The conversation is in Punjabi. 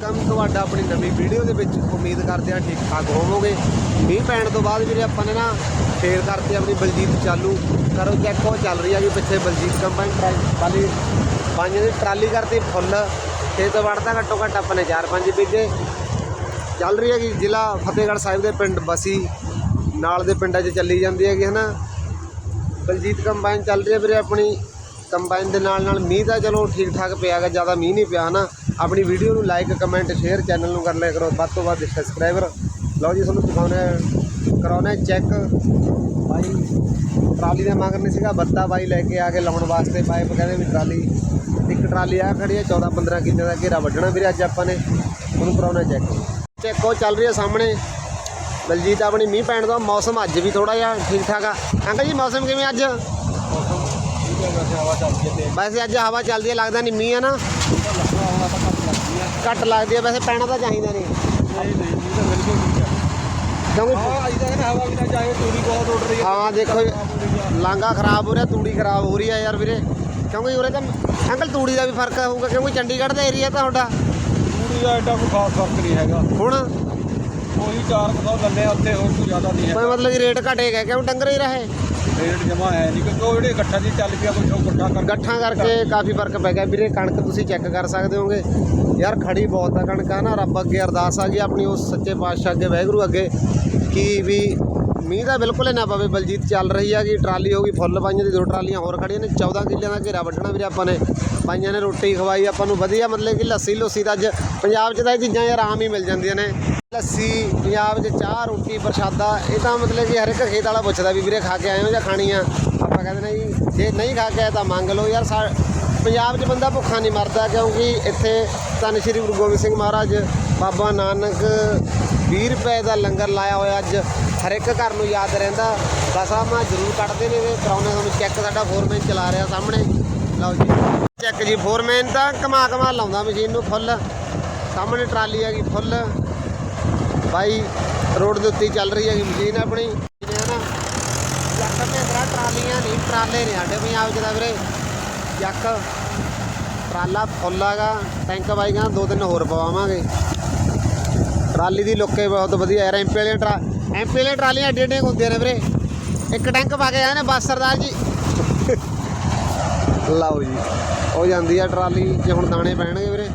ਕੰਮ ਤੁਹਾਡਾ ਆਪਣੀ ਨਵੀਂ ਵੀਡੀਓ ਦੇ ਵਿੱਚ ਉਮੀਦ ਕਰਦੇ ਹਾਂ ਠੀਕ ਠਾਕ ਹੋਵੋਗੇ। ਮੀਂਹ ਪੈਣ ਤੋਂ ਬਾਅਦ ਵੀਰੇ ਆਪਾਂ ਨੇ ਨਾ ਫੇਰ ਕਰਤੀ ਆਪਣੀ ਬਲਜੀਤ ਚਾਲੂ। ਕਰੋ ਚੈੱਕ ਉਹ ਚੱਲ ਰਹੀ ਆ ਕਿ ਪਿੱਛੇ ਬਲਜੀਤ ਕੰਬਾਈਨ ਟਰਾਲੀ ਪੰਜ ਦੀ ਟਰਾਲੀ ਕਰਤੀ ਫੁੱਲ। ਤੇ ਤੋਂ ਵੜਦਾ ਘੱਟੋ ਘੱਟ ਆਪਾਂ ਨੇ 4-5 ਬੀਗੇ ਚੱਲ ਰਹੀ ਹੈਗੀ ਜ਼ਿਲ੍ਹਾ ਫਤਿਹਗੜ੍ਹ ਸਾਹਿਬ ਦੇ ਪਿੰਡ ਬਸੀ। ਨਾਲ ਦੇ ਪਿੰਡਾਂ 'ਚ ਚੱਲੀ ਜਾਂਦੀ ਹੈਗੀ ਹਨਾ। ਬਲਜੀਤ ਕੰਬਾਈਨ ਚੱਲ ਰਹੀ ਹੈ ਵੀਰੇ ਆਪਣੀ। ਕੰਬਾਈਨ ਦੇ ਨਾਲ ਨਾਲ ਮੀਂਹ ਤਾਂ ਚਲੋ ਠੀਕ ਠਾਕ ਪਿਆ ਪਿਆਗਾ ਜ਼ਿਆਦਾ ਮੀਂਹ ਨਹੀਂ ਪਿਆ ਹਨਾ। ਆਪਣੀ ਵੀਡੀਓ ਨੂੰ ਲਾਈਕ ਕਮੈਂਟ ਸ਼ੇਅਰ ਚੈਨਲ ਨੂੰ ਕਰ ਲਿਆ ਕਰੋ। ਵੱਧ ਤੋਂ ਵੱਧ ਸਬਸਕ੍ਰਾਈਬਰ ਲਓ ਜੀ, ਤੁਹਾਨੂੰ ਦਿਖਾਉਣਾ ਕਰਾਉਣਾ ਚੈੱਕ ਬਾਈ, ਟਰਾਲੀ ਦਾ ਮਗਰ ਨਹੀਂ ਸੀਗਾ, ਬੱਤਾ ਬਾਈ ਲੈ ਕੇ ਆ ਕੇ ਲਾਉਣ ਵਾਸਤੇ ਪਾਈਪ ਕਹਿੰਦੇ ਵੀ ਟਰਾਲੀ, ਇੱਕ ਟਰਾਲੀ ਆ ਖੜੀ ਆ 14 15 ਕਿੱਲੇ ਦਾ ਘੇਰਾ ਵੱਢਣਾ ਵੀਰੇ ਅੱਜ ਆਪਾਂ ਨੇ। ਉਹਨੂੰ ਕਰਾਉਣਾ ਚੈੱਕ ਚੈੱਕ ਉਹ ਚੱਲ ਰਿਹਾ ਸਾਹਮਣੇ। ਬਲਜੀਤ ਆਪਣੀ ਮੀਂਹ ਪੈਣ ਦਾ ਮੌਸਮ ਅੱਜ ਵੀ ਥੋੜਾ ਜਿਹਾ ਠੀਕ ਠਾਕ ਆ। ਅੰਕਲ ਜੀ, ਮੌਸਮ ਕਿਵੇਂ ਅੱਜ? ਵੈਸੇ ਅੱਜ ਹਵਾ ਚੱਲਦੀ ਹੈ ਲੱਗਦਾ ਨਹੀਂ ਮੀਂਹ ਹੈ ਨਾ। ਘੱਟ ਲੱਗਦੀ ਹੈ ਵੈਸੇ ਪੈਣਾ ਤਾਂ ਚਾਹੀਦਾ ਨਹੀਂ। ਕਿਉਂਕਿ ਹਾਂ ਦੇਖੋ ਲਾਂਗਾ ਖਰਾਬ ਹੋ ਰਿਹਾ ਤੂੜੀ ਖਰਾਬ ਹੋ ਰਹੀ ਹੈ ਯਾਰ ਵੀਰੇ। ਕਿਉਂਕਿ ਉਰੇ ਤਾਂ ਅੰਕਲ ਤੂੜੀ ਦਾ ਵੀ ਫ਼ਰਕ ਹੋਊਗਾ ਕਿਉਂਕਿ ਚੰਡੀਗੜ੍ਹ ਦਾ ਏਰੀਆ ਤੁਹਾਡਾ। ਹੁਣ? ਉਹੀ 400 ਲੱਲੇ ਉੱਥੇ ਹੋਰ ਕੋਈ ਜ਼ਿਆਦਾ ਨਹੀਂ ਹੈ ਕੋਈ ਮਤਲਬ ਕਿ ਰੇਟ ਘਟੇਗਾ ਕਿਉਂ ਡੰਗਰ ਹੀ ਰਹੇ? ਰੇਟ ਜਮਾ ਹੈ ਨਹੀਂ ਕਿਉਂਕਿ ਉਹ ਜਿਹੜੇ ਇਕੱਠਾ ਜੀ ਚੱਲ ਪਿਆ ਕੁਛ ਉਹ ਇਕੱਠਾ ਕਰ ਗੱਠਾਂ ਕਰਕੇ ਕਾਫੀ ਫ਼ਰਕ ਪੈ ਗਿਆ। ਵੀਰੇ, ਕਣਕ ਤੁਸੀਂ ਚੈੱਕ ਕਰ ਸਕਦੇ ਹੋਗੇ ਯਾਰ, ਖੜੀ ਬਹੁਤ ਆ ਕਣਕ, ਆ ਨਾ ਰੱਬ ਅੱਗੇ ਅਰਦਾਸ ਆ ਗਈ ਆਪਣੀ ਉਸ ਸੱਚੇ ਪਾਤਸ਼ਾਹ ਅੱਗੇ, ਵਾਹਿਗੁਰੂ ਅੱਗੇ, ਕਿ ਵੀ ਮੀਂਹ ਦਾ ਬਿਲਕੁਲ ਹੀ ਨਾ ਪਵੇ। ਬਲਜੀਤ ਚੱਲ ਰਹੀ ਆ ਕਿ ਟਰਾਲੀ ਹੋ ਗਈ, ਫੁੱਲ ਪਾਈਆਂ ਦੀ ਦੋ ਟਰਾਲੀਆਂ ਹੋਰ ਖੜੀਆਂ ਨੇ 14 ਕਿੱਲਿਆਂ ਦਾ ਘੇਰਾ ਵੱਢਣਾ ਵੀਰੇ ਆਪਾਂ ਨੇ। ਪਾਈਆਂ ਨੇ ਰੋਟੀ ਖਵਾਈ, ਆਪਾਂ ਨੂੰ ਵਧੀਆ ਮਤਲਬ ਕਿ ਲੱਸੀ ਲੁੱਸੀ ਤਾਂ ਅੱਜ ਪੰਜਾਬ 'ਚ ਤਾਂ ਇਹ ਚੀਜ਼ਾਂ ਯਾਰ ਆਮ ਹੀ ਮਿਲ ਜਾਂਦੀਆਂ ਨੇ। ਲੱਸੀ, ਪੰਜਾਬ 'ਚ ਚਾਹ, ਰੋਟੀ, ਪ੍ਰਸ਼ਾਦਾ, ਇਹ ਤਾਂ ਮਤਲਬ ਕਿ ਹਰ ਇੱਕ ਖੇਤ ਵਾਲਾ ਪੁੱਛਦਾ ਵੀ ਵੀਰੇ ਖਾ ਕੇ ਆਏ ਹੋ ਜਾਂ ਖਾਣੀ ਆ? ਆਪਾਂ ਕਹਿੰਦੇ ਨੇ ਜੀ, ਜੇ ਨਹੀਂ ਖਾ ਕੇ ਆਏ ਤਾਂ ਮੰਗ ਲਓ ਯਾਰ, ਸਾ- ਪੰਜਾਬ 'ਚ ਬੰਦਾ ਭੁੱਖਾ ਨਹੀਂ ਮਰਦਾ ਕਿਉਂਕਿ ਇੱਥੇ ਧੰਨ ਸ਼੍ਰੀ ਗੁਰੂ ਗੋਬਿੰਦ ਸਿੰਘ ਮਹਾਰਾਜ ਬਾਬਾ ਨਾਨਕ 20 ਰੁਪਏ ਦਾ ਲੰਗਰ ਲਾਇਆ ਹੋਇਆ ਅੱਜ। ਹਰ ਇੱਕ ਘਰ ਨੂੰ ਯਾਦ ਰਹਿੰਦਾ। ਬਸ ਆ ਜ਼ਰੂਰ ਕੱਢਦੇ ਨੇ ਤੇ ਕਰਾਉਣੇ ਤੁਹਾਨੂੰ ਚੈੱਕ ਸਾਡਾ ਫੋਰਮੈਨ ਚਲਾ ਰਿਹਾ ਸਾਹਮਣੇ। ਲਓ ਜੀ। ਚੈੱਕ ਜੀ ਫੋਰਮੈਨ ਤਾਂ ਕਮਾ ਕਮਾ ਲਾਉਂਦਾ ਮਸ਼ੀਨ ਨੂੰ ਫੁੱਲ ਸਾਹਮਣੇ ਟਰਾਲੀ ਹੈਗੀ ਫੁੱਲ ਬਾਈ, ਰੋਡ ਦੇ ਉੱਤੇ ਚੱਲ ਰਹੀ ਹੈਗੀ ਮਸ਼ੀਨ ਆਪਣੀ। ਇਹ ਨਾ ਜੱਕ ਮਹਿੰਦਰਾ ਟਰਾਲੀਆਂ ਨਹੀਂ, ਟਰਾਲੇ ਨੇ ਸਾਡੇ ਪੰਜਾਬ 'ਚ ਤਾਂ ਵੀਰੇ। ਜੱਕ, ਟਰਾਲਾ ਫੁੱਲ ਹੈਗਾ, ਟੈਂਕ ਬਾਈ ਕਹਿੰਦਾ ਦੋ ਤਿੰਨ ਹੋਰ ਪਵਾਵਾਂਗੇ। ਟਰਾਲੀ ਦੀ ਲੁੱਕੇ ਬਹੁਤ ਵਧੀਆ ਯਾਰ ਐਮਪੀ ਵਾਲੀਆਂ ਟਰਾ ਐਮਪੀ ਵਾਲੀਆਂ ਟਰਾਲੀਆਂ ਐਡੇ ਏਡੇ ਹੁੰਦੀਆਂ ਨੇ ਵੀਰੇ। ਇੱਕ ਟੈਂਕ ਪਾ ਕੇ ਆਏ ਨੇ ਬਸ, ਸਰਦਾਰ ਜੀ। ਲਓ ਜੀ ਉਹ ਜਾਂਦੀ ਆ ਟਰਾਲੀ, ਜੇ ਹੁਣ ਦਾਣੇ ਪੈਣਗੇ ਵੀਰੇ।